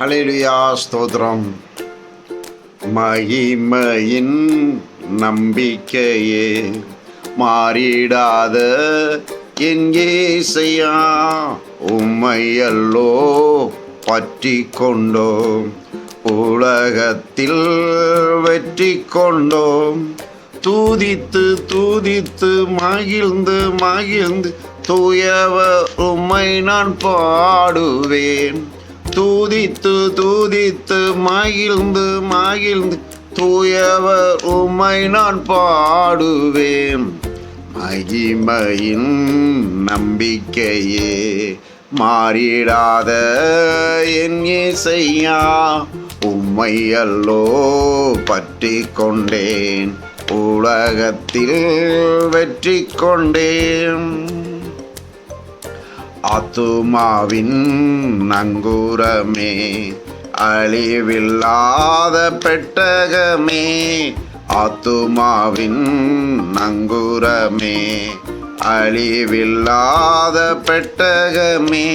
Hallelujah ஸ்தோத்திரம். மகிமையின் நம்பிக்கையே மாறிடாத எங்கே செய்யா உம்மையல்லோ பற்றி கொண்டோம் உலகத்தில் வெற்றி கொண்டோம் தூதித்து தூதித்து மகிழ்ந்து மகிழ்ந்து தூயவர் உம்மை நான் பாடுவேன். தூதித்து தூதித்து மகிழ்ந்து மகிழ்ந்து தூயவர் உமை நான் பாடுவேன். மகிமையின் நம்பிக்கையே மாறிடாத என் இசையா உம்மை அல்லோ பற்றி கொண்டேன். உலகத்தில் வெற்றி கொண்டேன். ஆத்துமாவின் நங்கூரமே அழிவில்லாத பெட்டகமே ஆத்துமாவின் நங்கூரமே அழிவில்லாத பெட்டகமே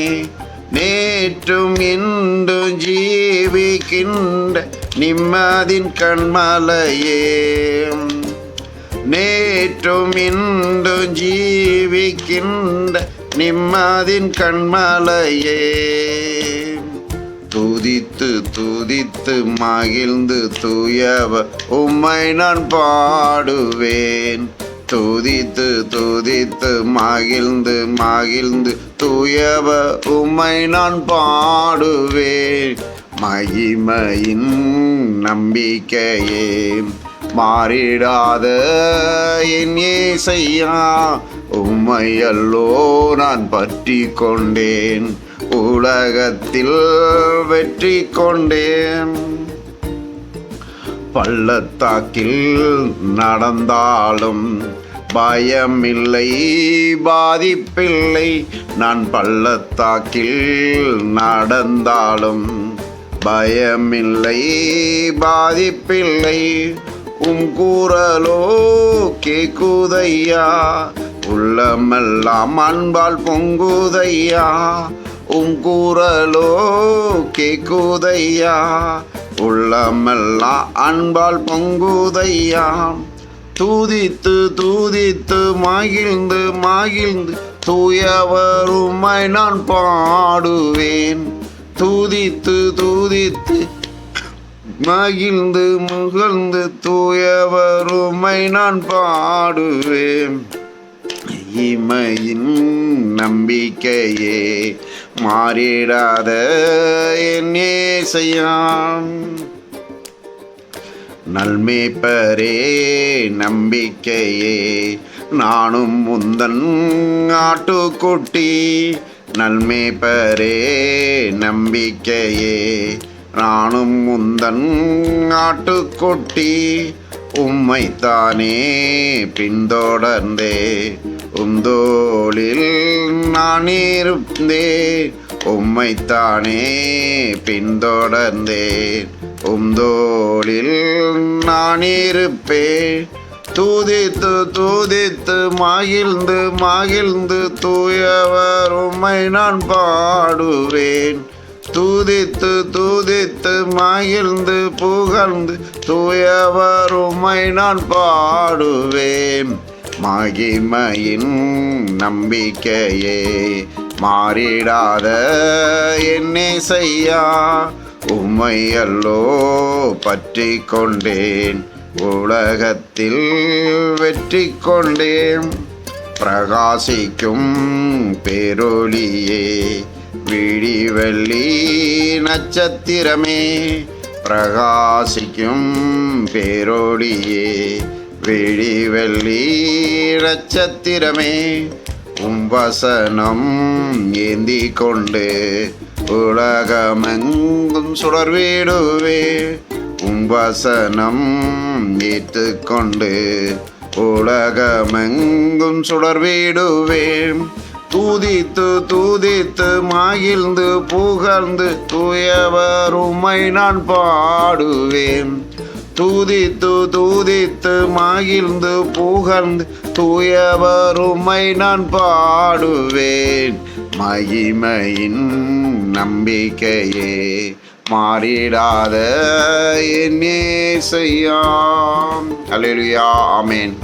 நேற்றும் இன்று ஜீவிக்கின்ற நிம்மதின் கண்மலையே. நேற்றும் இன்று ஜீவிக்கின்ற நிம்மதின் கண்மலையே. துதித்து துதித்து மகிழ்ந்து தூயவ உம்மை நான் பாடுவேன். துதித்து துதித்து மகிழ்ந்து மகிழ்ந்து தூயவ உம்மை நான் பாடுவேன். மகிமையின் நம்பிக்கையே. மாறிடாத என் ஏசையா உம்மையல்லோ நான் பற்றி கொண்டேன் உலகத்தில் வெற்றி கொண்டேன் பள்ளத்தாக்கில் நடந்தாலும் பயமில்லை பாதிப்பில்லை. நான் பள்ளத்தாக்கில் நடந்தாலும் பயமில்லை பாதிப்பில்லை. உம் கூறலோ கேக்குதையா உள்ளமெல்லாம் அன்பால் பொங்குதையா உம் கூறலோ கேக்குதையா உள்ளமெல்லாம் அன்பால் பொங்குதையா. தூதித்து தூதித்து மகிழ்ந்து மகிழ்ந்து தூயவருமை நான் பாடுவேன். தூதித்து தூதித்து மகிழ்ந்து முகழ்ந்து தூயவருமை நான் பாடுவேன். இமையின் நம்பிக்கையே மாறிடாத என் ஏசையான் நல்மேப்பரே நம்பிக்கையே நானும் முந்தன் ஆட்டுக்குட்டி. நல்மேப்பரே நம்பிக்கையே நானும் முந்தன் ஆட்டுக்குட்டி. உம்மைத்தானே பின்தொடர்ந்தே. உந்தோளில் நான் இருந்தேன். உம்மைத்தானே பின்தொடர்ந்தேன் உந்தோளில் நான் இருப்பேன். தூதித்து தூதித்து மகிழ்ந்து மகிழ்ந்து தூயவர் உம்மை நான் பாடுவேன். தூதித்து தூதித்து மகிழ்ந்து புகழ்ந்து தூயவர் உம்மை நான் பாடுவேன். மகிமையின் நம்பிக்கையே மாறிடாத என்னே செய்யா. உம்மை பற்றி கொண்டேன். உலகத்தில் வெற்றி கொண்டேன். பிரகாசிக்கும் பேரொலியே விடிவெள்ளி நட்சத்திரமே. பிரகாசிக்கும் பேரொழியே விழி வெள்ளி நட்சத்திரமே உம் வசனம் ஏந்தி கொண்டு உலகமெங்கும் சுடர்விடுவே. உம் வசனம் ஏற்றுக்கொண்டு உலகமெங்கும் சுடர்விடுவேன் தூதித்து தூதித்து மகிழ்ந்து புகழ்ந்து தூயவர் உம்மை நான் பாடுவேன். தூதித்து தூதித்து மகிழ்ந்து புகழ்ந்து தூயவருமை நான் பாடுவேன். மகிமையின் நம்பிக்கையே மாறிடாத என்னே செய்யாம் அலையா ஆமேன்